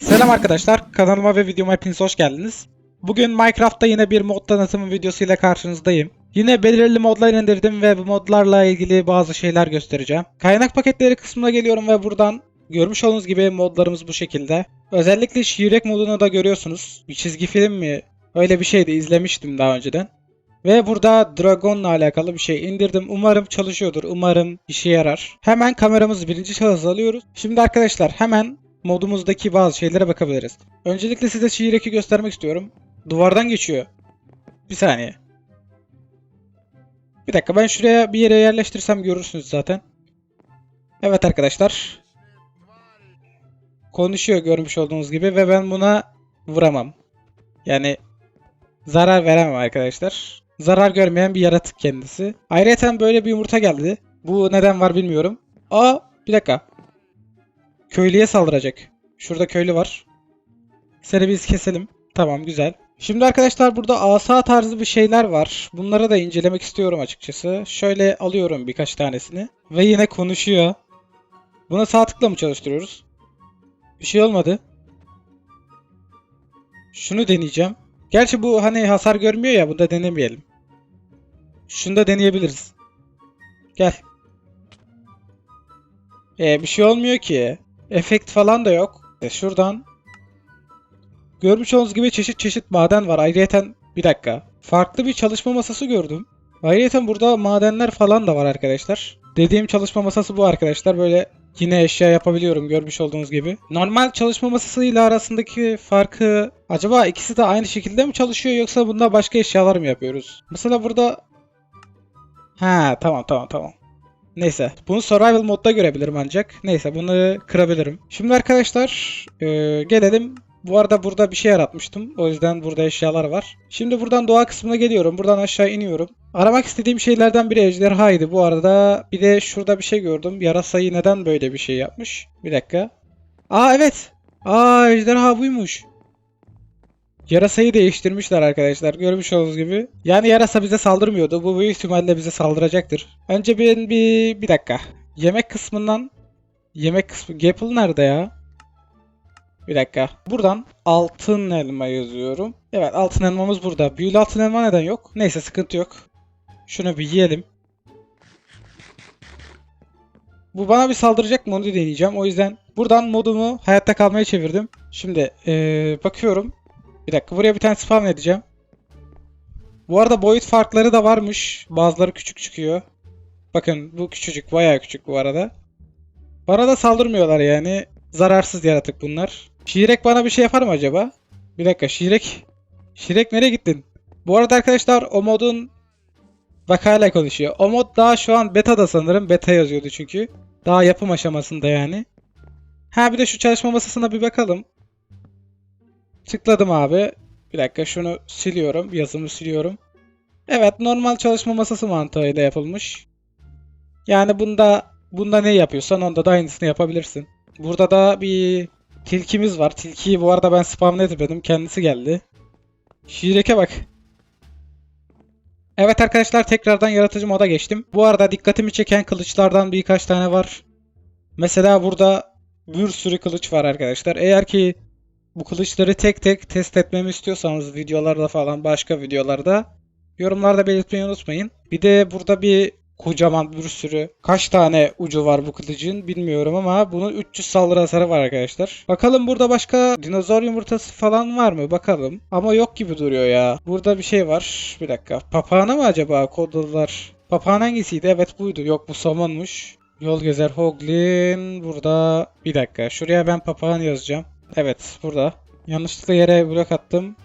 Selam arkadaşlar, kanalıma ve videoma hepiniz hoş geldiniz. Bugün Minecraft'ta yine bir mod tanıtımı videosu ile karşınızdayım. Yine belirli modlar indirdim ve bu modlarla ilgili bazı şeyler göstereceğim. Kaynak paketleri kısmına geliyorum ve buradan görmüş olduğunuz gibi modlarımız bu şekilde. Özellikle Şirek modunu da görüyorsunuz. Bir çizgi film mi? Öyle bir şeydi izlemiştim daha önceden. Ve burada Dragon'la alakalı bir şey indirdim. Umarım çalışıyordur. Umarım işe yarar. Hemen kameramızı birinci şahıs alıyoruz. Şimdi arkadaşlar hemen modumuzdaki bazı şeylere bakabiliriz. Öncelikle size şiireki göstermek istiyorum. Duvardan geçiyor. Bir saniye. Bir dakika ben şuraya bir yere yerleştirsem görürsünüz zaten. Evet arkadaşlar. Konuşuyor görmüş olduğunuz gibi ve ben buna vuramam. Yani zarar veremem arkadaşlar. Zarar görmeyen bir yaratık kendisi. Ayrıca böyle bir yumurta geldi. Bu neden var bilmiyorum. Aa bir dakika. Köylüye saldıracak. Şurada köylü var. Seni biz keselim. Tamam güzel. Şimdi arkadaşlar burada asa tarzı bir şeyler var. Bunları da incelemek istiyorum açıkçası. Şöyle alıyorum birkaç tanesini. Ve yine konuşuyor. Buna sağ tıkla mı çalıştırıyoruz? Bir şey olmadı. Şunu deneyeceğim. Gerçi bu hani hasar görmüyor ya bunda denemeyelim. Şunu da deneyebiliriz. Gel. Ee, bir şey olmuyor ki. Efekt falan da yok. E, şuradan. Görmüş olduğunuz gibi çeşit çeşit maden var. Ayrıca bir dakika. Farklı bir çalışma masası gördüm. Ayrıca burada madenler falan da var arkadaşlar. Dediğim çalışma masası bu arkadaşlar. Böyle yine eşya yapabiliyorum görmüş olduğunuz gibi. Normal çalışma masasıyla arasındaki farkı acaba ikisi de aynı şekilde mi çalışıyor yoksa bunda başka eşyalar mı yapıyoruz? Mesela burada Ha tamam tamam tamam. Neyse. Bunu survival modda görebilirim ancak. Neyse bunu kırabilirim. Şimdi arkadaşlar e, gelelim. Bu arada burada bir şey yaratmıştım. O yüzden burada eşyalar var. Şimdi buradan doğa kısmına geliyorum. Buradan aşağı iniyorum. Aramak istediğim şeylerden biri ejderhaydı. Bu arada bir de şurada bir şey gördüm. Yarasayı neden böyle bir şey yapmış? Bir dakika. Aa evet. Aa ejderha buymuş. Yarasayı değiştirmişler arkadaşlar. Görmüş olduğunuz gibi. Yani yarasa bize saldırmıyordu. Bu büyük ihtimalle bize saldıracaktır. Önce ben bir bir dakika. Yemek kısmından yemek kısmı Gapple nerede ya? Bir dakika. Buradan altın elma yazıyorum. Evet altın elmamız burada. Büyülü altın elma neden yok? Neyse sıkıntı yok. Şunu bir yiyelim. Bu bana bir saldıracak mı onu deneyeceğim. O yüzden buradan modumu hayatta kalmaya çevirdim. Şimdi ee, bakıyorum. Bir dakika buraya bir tane spawn edeceğim. Bu arada boyut farkları da varmış. Bazıları küçük çıkıyor. Bakın bu küçücük bayağı küçük bu arada. Bana da saldırmıyorlar yani. Zararsız yaratık bunlar. Şirek bana bir şey yapar mı acaba? Bir dakika Şirek. Şirek nereye gittin? Bu arada arkadaşlar o modun Bak hala konuşuyor. O mod daha şu an beta'da sanırım. Beta yazıyordu çünkü. Daha yapım aşamasında yani. Ha bir de şu çalışma masasına bir bakalım. Tıkladım abi. Bir dakika şunu siliyorum. Yazımı siliyorum. Evet normal çalışma masası mantığıyla yapılmış. Yani bunda bunda ne yapıyorsan onda da aynısını yapabilirsin. Burada da bir tilkimiz var. Tilkiyi bu arada ben spam etmedim. Kendisi geldi. Şireke bak. Evet arkadaşlar tekrardan yaratıcı moda geçtim. Bu arada dikkatimi çeken kılıçlardan birkaç tane var. Mesela burada bir sürü kılıç var arkadaşlar. Eğer ki bu kılıçları tek tek test etmemi istiyorsanız videolarda falan başka videolarda yorumlarda belirtmeyi unutmayın. Bir de burada bir kocaman bir sürü kaç tane ucu var bu kılıcın bilmiyorum ama bunun 300 saldırı hasarı var arkadaşlar. Bakalım burada başka dinozor yumurtası falan var mı bakalım. Ama yok gibi duruyor ya. Burada bir şey var. Bir dakika. Papağana mı acaba kodladılar? Papağan hangisiydi? Evet buydu. Yok bu somonmuş. Yol gezer Hoglin. Burada bir dakika. Şuraya ben papağan yazacağım. Evet burada. Yanlışlıkla yere blok attım.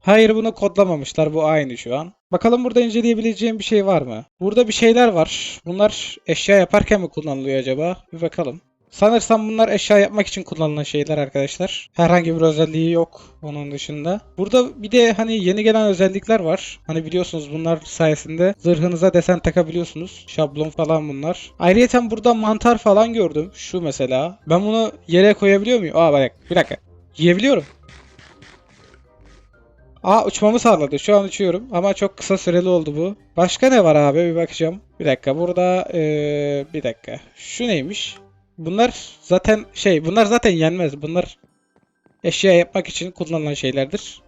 Hayır bunu kodlamamışlar. Bu aynı şu an. Bakalım burada inceleyebileceğim bir şey var mı? Burada bir şeyler var. Bunlar eşya yaparken mi kullanılıyor acaba? Bir bakalım. Sanırsam bunlar eşya yapmak için kullanılan şeyler arkadaşlar. Herhangi bir özelliği yok onun dışında. Burada bir de hani yeni gelen özellikler var. Hani biliyorsunuz bunlar sayesinde zırhınıza desen takabiliyorsunuz. Şablon falan bunlar. Ayrıca burada mantar falan gördüm. Şu mesela. Ben bunu yere koyabiliyor muyum? Aa bak bir dakika. Yiyebiliyorum. Aa uçmamı sağladı. Şu an uçuyorum. Ama çok kısa süreli oldu bu. Başka ne var abi? Bir bakacağım. Bir dakika. Burada ee, bir dakika. Şu neymiş? Bunlar zaten şey bunlar zaten yenmez. Bunlar eşya yapmak için kullanılan şeylerdir.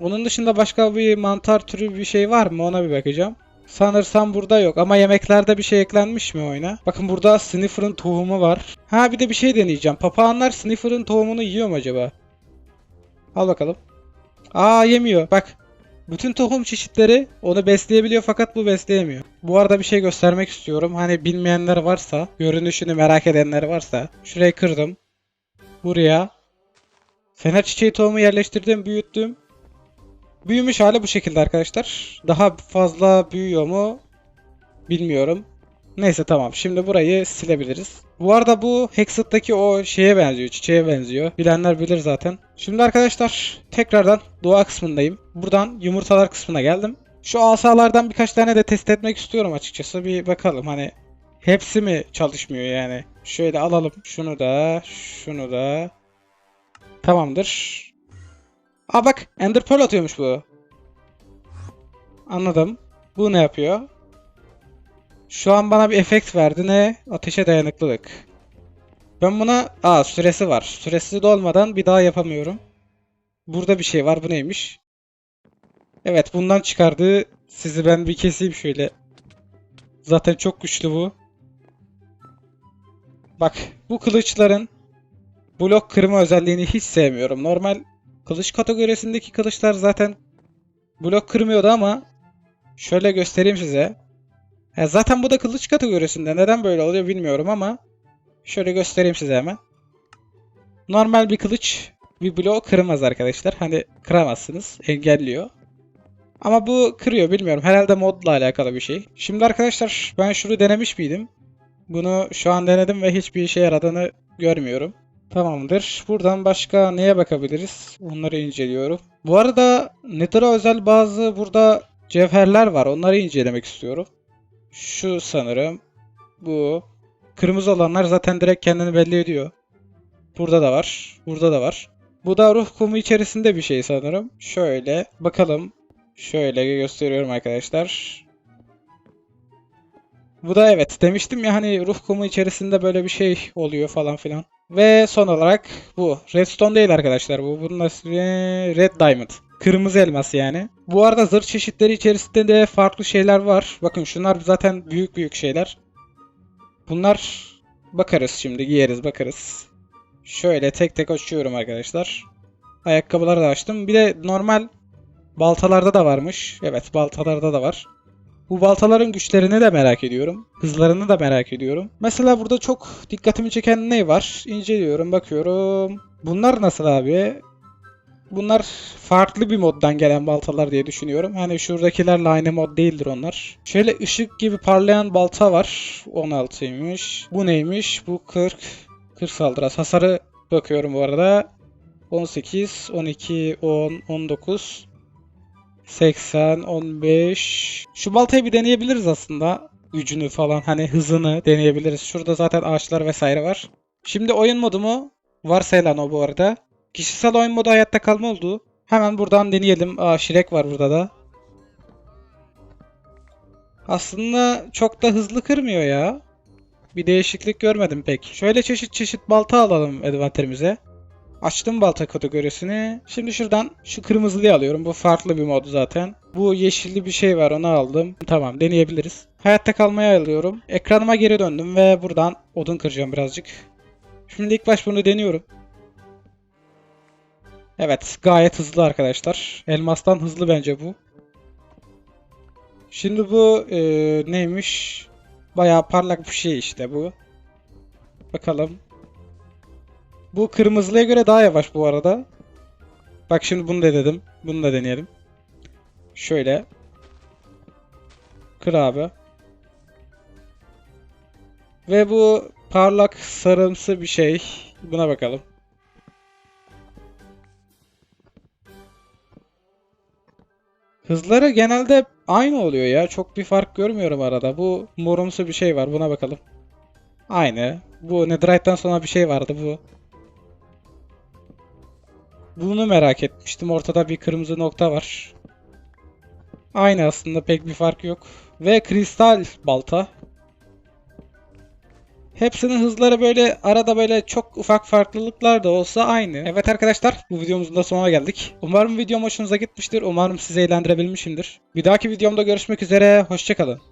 Onun dışında başka bir mantar türü bir şey var mı ona bir bakacağım. Sanırsam burada yok ama yemeklerde bir şey eklenmiş mi oyuna? Bakın burada Sniffer'ın tohumu var. Ha bir de bir şey deneyeceğim. Papağanlar Sniffer'ın tohumunu yiyor mu acaba? Al bakalım. Aa yemiyor. Bak. Bütün tohum çeşitleri onu besleyebiliyor fakat bu besleyemiyor. Bu arada bir şey göstermek istiyorum. Hani bilmeyenler varsa, görünüşünü merak edenler varsa. Şurayı kırdım. Buraya. Fener çiçeği tohumu yerleştirdim, büyüttüm. Büyümüş hali bu şekilde arkadaşlar. Daha fazla büyüyor mu bilmiyorum. Neyse tamam. Şimdi burayı silebiliriz. Bu arada bu Hexit'taki o şeye benziyor, çiçeğe benziyor. Bilenler bilir zaten. Şimdi arkadaşlar tekrardan doğa kısmındayım. Buradan yumurtalar kısmına geldim. Şu asalardan birkaç tane de test etmek istiyorum açıkçası. Bir bakalım hani hepsi mi çalışmıyor yani. Şöyle alalım. Şunu da, şunu da. Tamamdır. Aa bak Ender Pearl atıyormuş bu. Anladım. Bu ne yapıyor? Şu an bana bir efekt verdi. Ne? Ateşe dayanıklılık. Ben buna... Aa süresi var. Süresi dolmadan bir daha yapamıyorum. Burada bir şey var. Bu neymiş? Evet bundan çıkardığı sizi ben bir keseyim şöyle. Zaten çok güçlü bu. Bak bu kılıçların blok kırma özelliğini hiç sevmiyorum. Normal kılıç kategorisindeki kılıçlar zaten blok kırmıyordu ama şöyle göstereyim size. Ya zaten bu da kılıç kategorisinde. Neden böyle oluyor bilmiyorum ama şöyle göstereyim size hemen. Normal bir kılıç bir bloğu kırmaz arkadaşlar. Hani kıramazsınız. Engelliyor. Ama bu kırıyor bilmiyorum. Herhalde modla alakalı bir şey. Şimdi arkadaşlar ben şunu denemiş miydim? Bunu şu an denedim ve hiçbir işe yaradığını görmüyorum. Tamamdır. Buradan başka neye bakabiliriz? Onları inceliyorum. Bu arada Nether'a özel bazı burada cevherler var. Onları incelemek istiyorum. Şu sanırım. Bu. Kırmızı olanlar zaten direkt kendini belli ediyor. Burada da var. Burada da var. Bu da ruh kumu içerisinde bir şey sanırım. Şöyle bakalım. Şöyle gösteriyorum arkadaşlar. Bu da evet demiştim ya hani ruh kumu içerisinde böyle bir şey oluyor falan filan. Ve son olarak bu. Redstone değil arkadaşlar bu. Bunun ismi Red Diamond. Kırmızı elmas yani. Bu arada zırh çeşitleri içerisinde de farklı şeyler var. Bakın şunlar zaten büyük büyük şeyler. Bunlar bakarız şimdi giyeriz bakarız. Şöyle tek tek açıyorum arkadaşlar. Ayakkabıları da açtım. Bir de normal baltalarda da varmış. Evet baltalarda da var. Bu baltaların güçlerini de merak ediyorum. Hızlarını da merak ediyorum. Mesela burada çok dikkatimi çeken ne var? İnceliyorum, bakıyorum. Bunlar nasıl abi? Bunlar farklı bir moddan gelen baltalar diye düşünüyorum. Hani şuradakilerle aynı mod değildir onlar. Şöyle ışık gibi parlayan balta var. 16'ymış. Bu neymiş? Bu 40. 40 saldırı. Hasarı bakıyorum bu arada. 18, 12, 10, 19. 80, 15. Şu baltayı bir deneyebiliriz aslında. Gücünü falan hani hızını deneyebiliriz. Şurada zaten ağaçlar vesaire var. Şimdi oyun modumu varsayılan o bu arada. Kişisel oyun modu hayatta kalma oldu. Hemen buradan deneyelim. Aa Şirek var burada da. Aslında çok da hızlı kırmıyor ya. Bir değişiklik görmedim pek. Şöyle çeşit çeşit balta alalım envanterimize. Açtım balta kategorisini. Şimdi şuradan şu kırmızılıyı alıyorum. Bu farklı bir mod zaten. Bu yeşilli bir şey var onu aldım. Tamam deneyebiliriz. Hayatta kalmaya alıyorum. Ekranıma geri döndüm ve buradan odun kıracağım birazcık. Şimdi ilk baş bunu deniyorum. Evet gayet hızlı arkadaşlar. Elmastan hızlı bence bu. Şimdi bu e, neymiş? Bayağı parlak bir şey işte bu. Bakalım. Bu kırmızılıya göre daha yavaş bu arada. Bak şimdi bunu da dedim. Bunu da deneyelim. Şöyle. Kır abi. Ve bu parlak sarımsı bir şey. Buna bakalım. Hızları genelde aynı oluyor ya. Çok bir fark görmüyorum arada. Bu morumsu bir şey var. Buna bakalım. Aynı. Bu Netherite'den sonra bir şey vardı bu. Bunu merak etmiştim. Ortada bir kırmızı nokta var. Aynı aslında pek bir fark yok. Ve kristal balta. Hepsinin hızları böyle arada böyle çok ufak farklılıklar da olsa aynı. Evet arkadaşlar bu videomuzun da sonuna geldik. Umarım videom hoşunuza gitmiştir. Umarım sizi eğlendirebilmişimdir. Bir dahaki videomda görüşmek üzere. Hoşçakalın.